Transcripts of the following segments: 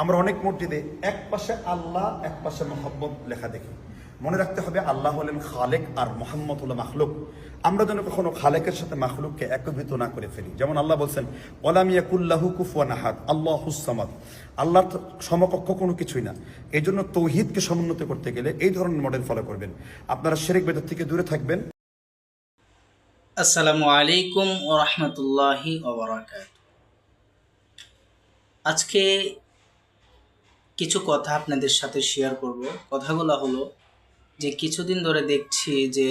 আমরা অনেক মসজিদে এক পাশে আল্লাহ, এক পাশে মোহাম্মদ লেখা দেখি। মনে রাখতে হবে আল্লাহ হলেন খালেক আর মোহাম্মদ হলো মাখলুক। আমরা যেন কখনো খালেকের সাথে মাখলুককে একত্রিত না করে ফেলি। যেমন আল্লাহ বলছেন ওলামিয়াকুল্লাহু কুফুয়ান আহাদ আল্লাহ হুসামাদ আল্লাহর সমকক্ষ কোনো কিছুই না। এই জন্য তৌহিদকে সমুন্নত করতে গেলে এই ধরনের মডেল ফলো করবেন। আপনারা শেরেক বেদার থেকে দূরে থাকবেন। আসসালামু আলাইকুম ও রহমতুল্লাহি ওবরাকাত আজকে কিছু কথা আপনাদের সাথে শেয়ার করব। কথাগুলো হলো যে কিছুদিন ধরে দেখছি যে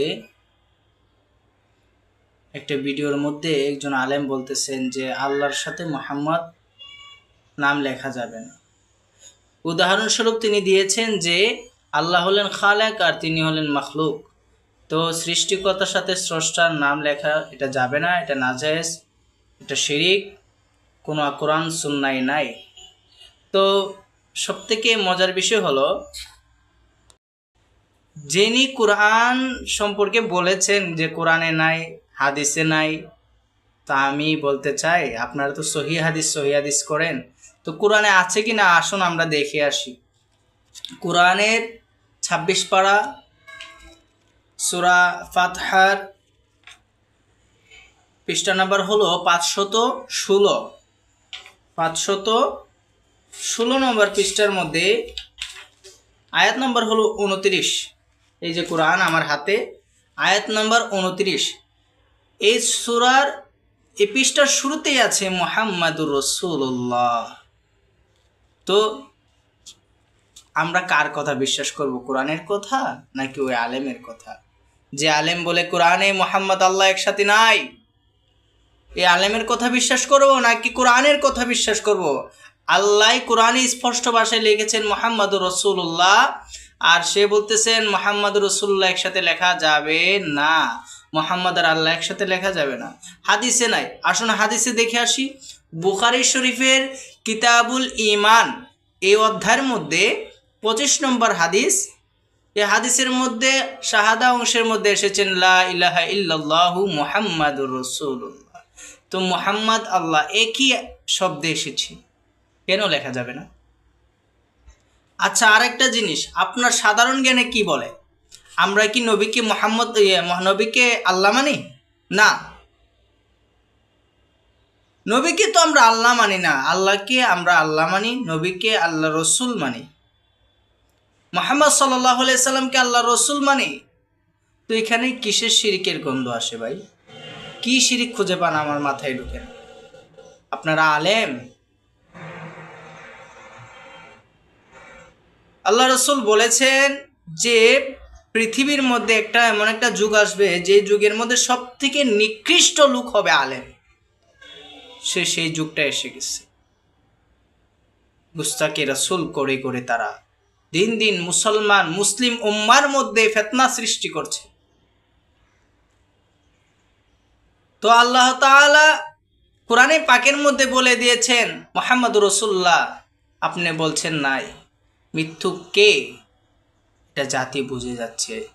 একটা ভিডিওর মধ্যে একজন আলেম বলতেছেন যে আল্লাহর সাথে মোহাম্মদ নাম লেখা যাবে না। উদাহরণস্বরূপ তিনি দিয়েছেন যে আল্লাহ হলেন খালেক আর তিনি হলেন মখলুক। তো সৃষ্টিকর্তার সাথে স্রষ্টার নাম লেখা এটা যাবে না, এটা নাজায়েজ, এটা শিরিক, কোনো কোরআন, সুন্নাই নাই। তো সবথেকে মজার বিষয় হলো, যিনি কোরআন সম্পর্কে বলেছেন যে কোরআনে নাই, হাদিসে নাই, তা আমি বলতে চাই, আপনারা তো সহি হাদিস সহি হাদিস করেন, তো কোরআনে আছে কি না? আসুন আমরা দেখে আসি। কোরআনের ছাব্বিশ পাড়া সুরা ফাতহার পৃষ্ঠা নাম্বার হলো পাঁচশত ষোলো। পাঁচশত ষোলো নম্বর পৃষ্ঠার মধ্যে আয়াত নম্বর হলো উনত্রিশ। এই যে কোরআন আমার হাতে, আয়াত নম্বর উনত্রিশ। এই সুরার, এই পৃষ্ঠার শুরুতেই আছে মোহাম্মদুর রসুল্লাহ তো আমরা কার কথা বিশ্বাস করব, কোরআনের কথা নাকি ওই আলেমের কথা? যে আলেম বলে কোরআনে মোহাম্মদ আল্লাহ একসাথে নাই, এই আলেমের কথা বিশ্বাস করব নাকি কোরআনের কথা বিশ্বাস করব? আল্লাহ কোরআনে স্পষ্ট ভাষায় লিখেছেন মোহাম্মদ রসুল্লাহ আর সে বলতেছেন মোহাম্মদ রসুল্লাহ একসাথে লেখা যাবে না। মোহাম্মদ আর আল্লাহ একসাথে লেখা যাবে না। হাদিসে নাই। আসুন হাদিসে দেখে আসি। বুখারি শরীফের কিতাবুল ইমান এই অধ্যায়ের মধ্যে পঁচিশ নম্বর হাদিস। এই হাদিসের মধ্যে শাহাদা অংশের মধ্যে এসেছেন, লা ইলাহা ইল্লাল্লাহু মুহাম্মাদুর রাসূলুল্লাহ। তো মুহাম্মদ, আল্লাহ একই শব্দে এসেছে। কেন লেখা যাবে না? আচ্ছা আরেকটা জিনিস। আপনার সাধারণ জ্ঞানে কি বলে? আমরা কি নবীকে মোহাম্মদ নবীকে আল্লাহ মানি? না। নবীকে তো আমরা আল্লাহ মানি না। আল্লাহকে আমরা আল্লাহ মানি, নবীকে আল্লাহ রসুল মানি। মোহাম্মদ সাল্লাহ সাল্লামকে আল্লাহ রসুল মানি? তো এখানে কিসের শিরিকের গন্ধ আসে ভাই? কি শিরিক খুঁজে পান আমার মাথায় ঢুকে আপনারা আলেম? আল্লাহ রসুল বলেছেন যে পৃথিবীর মধ্যে একটা এমন একটা যুগ আসবে যে যুগের মধ্যে সব থেকে নিকৃষ্ট লোক হবে আলেম। সে সেই যুগটা এসে গেছে। গুস্তাকে রসুল করে করে তারা দিন দিন মুসলমান, মুসলিম উম্মার মধ্যে ফেতনা সৃষ্টি করছে। তো আল্লাহ তাআলা কোরআনে পাকের মধ্যে বলে দিয়েছেন মোহাম্মদ রসুল্লাহ আপনি বলছেন, নাই। মৃত্যু কে? এটা জাতি বুঝে যাচ্ছে।